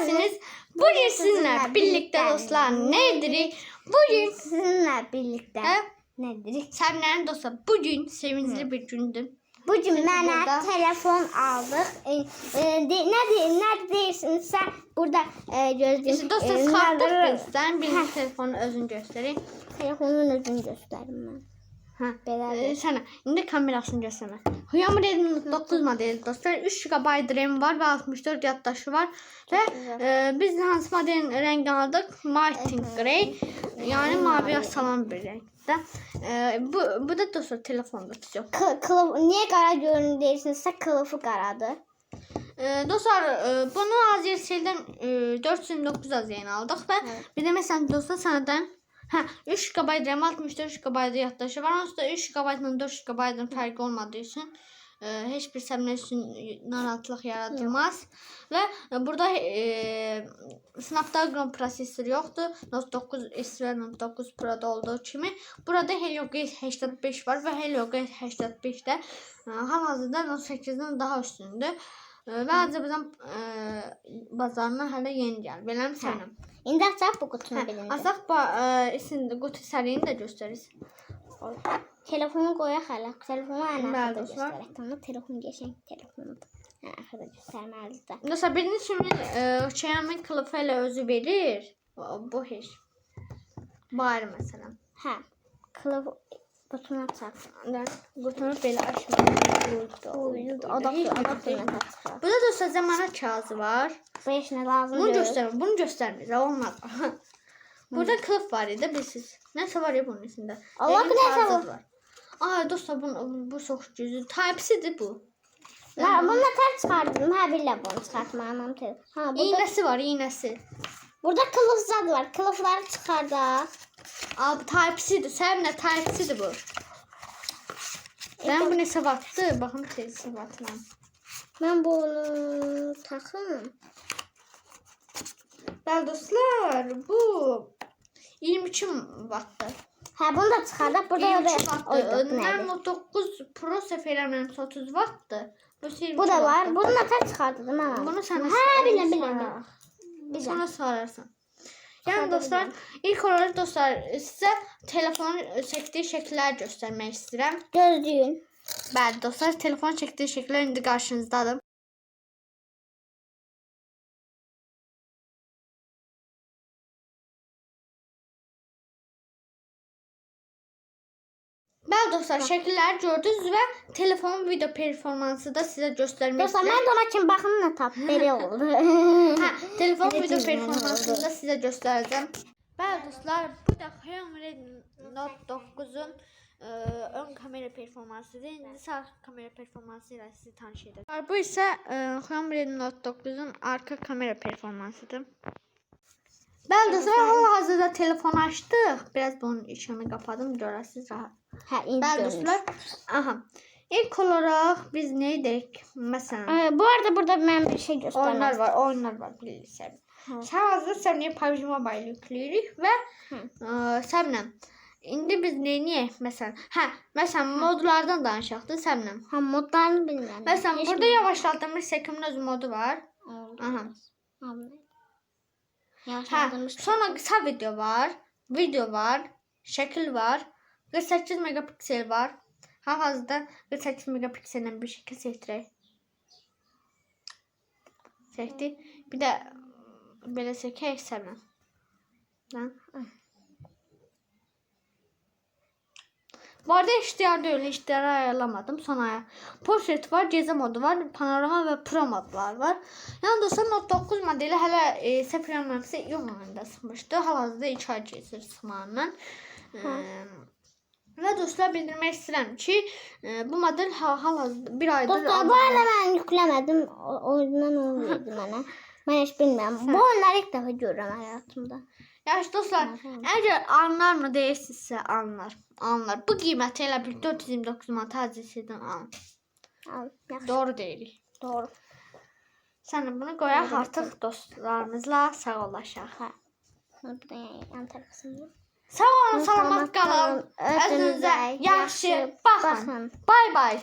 Neredesiniz? Bugün sizinle birlikte dostlar nedir? Bugün Sizinle birlikte nedir? Senden dostlar bugün sevinçli bir gündür. Bugün burada- telefon aldıq. E, e, de, nə deyir, nə deyirsinizsə burada e, gözləyim. İşte dostlar çıxartdıq bizdən birinci telefonu özün göstəreyim. Telefonun özünü göstərim mən. Ha, Belə e, sənə indi kamerasını göstərmə. Xiaomi Redmi 9 modeli dostlar 3 GB RAM var və 64 yaddaşı var və e, biz hansı modelin rəngini aldıq? Martin Grey. Yəni mavi salan bir rəngdə. E, bu bu da dostlar telefonda tutuyor. Kı, kılif, niyə qara görünür deyirsinizsə kılıfı qaradır. Ee, dostlar e, bunu Aziz şeyden e, 429 Aziyen aldık ve bir de mesela dostlar sanadan ha 3 GB RAM 64 GB yaddaşı var. Onsuz da 3 GB ile 4 GB'ın farkı olmadığı için e, hiçbir üçün narahatlıq yaradılmaz. Və e, burada e, Snapdragon prosesörü yoxdur. Note 9 S və Note 9 Pro-da olduğu kimi burada Helio G85 var və Helio G85 də e, hal-hazırda Note 8-dən daha üstündür. E, Və Azərbaycan e, bazarına hələ yeni gəlir. Beləmi sənin? İndi açaq bu qutunu Hə, bilin. Asaq ba- e, isin qutu səriyini də göstərir. Telefonu qoyaq hələ. Telefonu ən axırda göstərək. Tamam, telefon geçən telefonudur. Ən axırda göstərməlidir. Dostlar birinci kimi e, Xiaomi kılıfı ilə özü verir. Bu heç. Bari məsələn. Hə. Kılif açaq. Yəni qutunu belə açmaq. Oyundu. Adaptör, adaptörlə. Burada dostlar zəmanət kağızı var. Bu heç nə lazım Bunu deyil. göstərmir. Bunu göstərmir. Olmaz. Burada kılıf var idi bilsiz. Nəsə var ya bunun içində. Allah nəsə var. Aa dostlar bu bu çox güclü. Type-C'dir bu. Mən bunu tər çıxardım. Hə, billə bunu çıxartmağım. Ha, burada, İynəsi var, iynəsi. burada kılıf zad var. Kılıfları çıxardaq. Aa bu Type-C'dir. Sənin nə Type-C'dir bu? Ben bu neçə vattdır? Baxın tez vattla. Mən bunu taxım. Bəli dostlar, bu 22 vattdır. Hə, bunu da çıxardaq. Burada 23. Oydu. Nano 9 Pro səfərlərim 30 vattdır. Bu, 23 da var. vattdır. Bunu da tər çıxardım mən. Bunu sənə Hə, sararıq. Biləm. Sonra sararsan. Çıxarda dostlar, ilk olaraq dostlar sizə telefonun çəkdiyi şəkillər göstərmək istəyirəm. Gözləyin. Bəli dostlar, telefon çəkdiyi şəkillər indi qarşınızdadır. Bəli dostlar, şəkilləri gördünüz və telefonun video performansı da sizə göstərmək Dostlar, istəyirəm. mən də ona kimi baxım nə tap. Belə oldu. Hə, telefon Evet, video evet, performansını oldu. da sizə göstərəcəm. Bəli dostlar, bu da Xiaomi Note 9-un ə, ön kamera performansıdır. İndi sağ kamera performansı ilə sizi tanış edəcəm. Bu isə ə, Xiaomi Redmi Note 9-un arka kamera performansıdır. Bəli dostlar, hal-hazırda telefonu açdıq. Biraz bunun içini qapadım, görəsiniz rahat. Hə, indi dostlar, aha. İlk olaraq biz nə edək? Məsələn, Ee, bu arada burada mən bir şey göstərmək Oyunlar var, oyunlar var bilirsən. Hı. Sən hazır sən niyə PUBG Mobile yükləyirik və ə, sənlə indi biz edək məsələn? Hə, məsələn modlardan danışaq da sənlə. Ha, modlarını. Məsələn, Heç burada yavaşlatılmış sekimin öz modu var. bilmirəm. Aha. Ha, sonra qısa video var, video var, şəkil var, 48 megapiksel var. Hal-hazırda 48 megapiksellə bir şəkil çəkdirək. Çəkdi. Bir də belə çəkək sənə. Lan. Arada HDR değil, HDR ayarlamadım. Sonra portrait var, gece modu var, panorama ve pro modlar var. Dostlar Note 9 modeli hələ e, səhv eləmirəmsə iyun ayında çıxmışdı. Hal-hazırda 2 ay keçir çıxmağından. E, və dostlar bildirmək istəyirəm ki, e, bu model ha- hal-hazırda bir aydır. Dostlar, bu arada mən yükləmədim. O- Oyundan onu verdi mənə. Mən heç bilmirəm. Bu oyunları ilk dəfə görürəm həyatımda. Yaxşı dostlar, əgər anlar mı deyirsinizsə anlar. Anlar. Bu qiyməti elə bir 429 manat hazırsindən alın. Al, yaxşı. Doğru deyirik. Doğru. Sən bunu qoyaq artıq dostlarımızla sağollaşaq. Hə. Burada yan tərəfində. Sağ olun, salamat qalın. Özünüzə yaxşı baxın. Bay bay.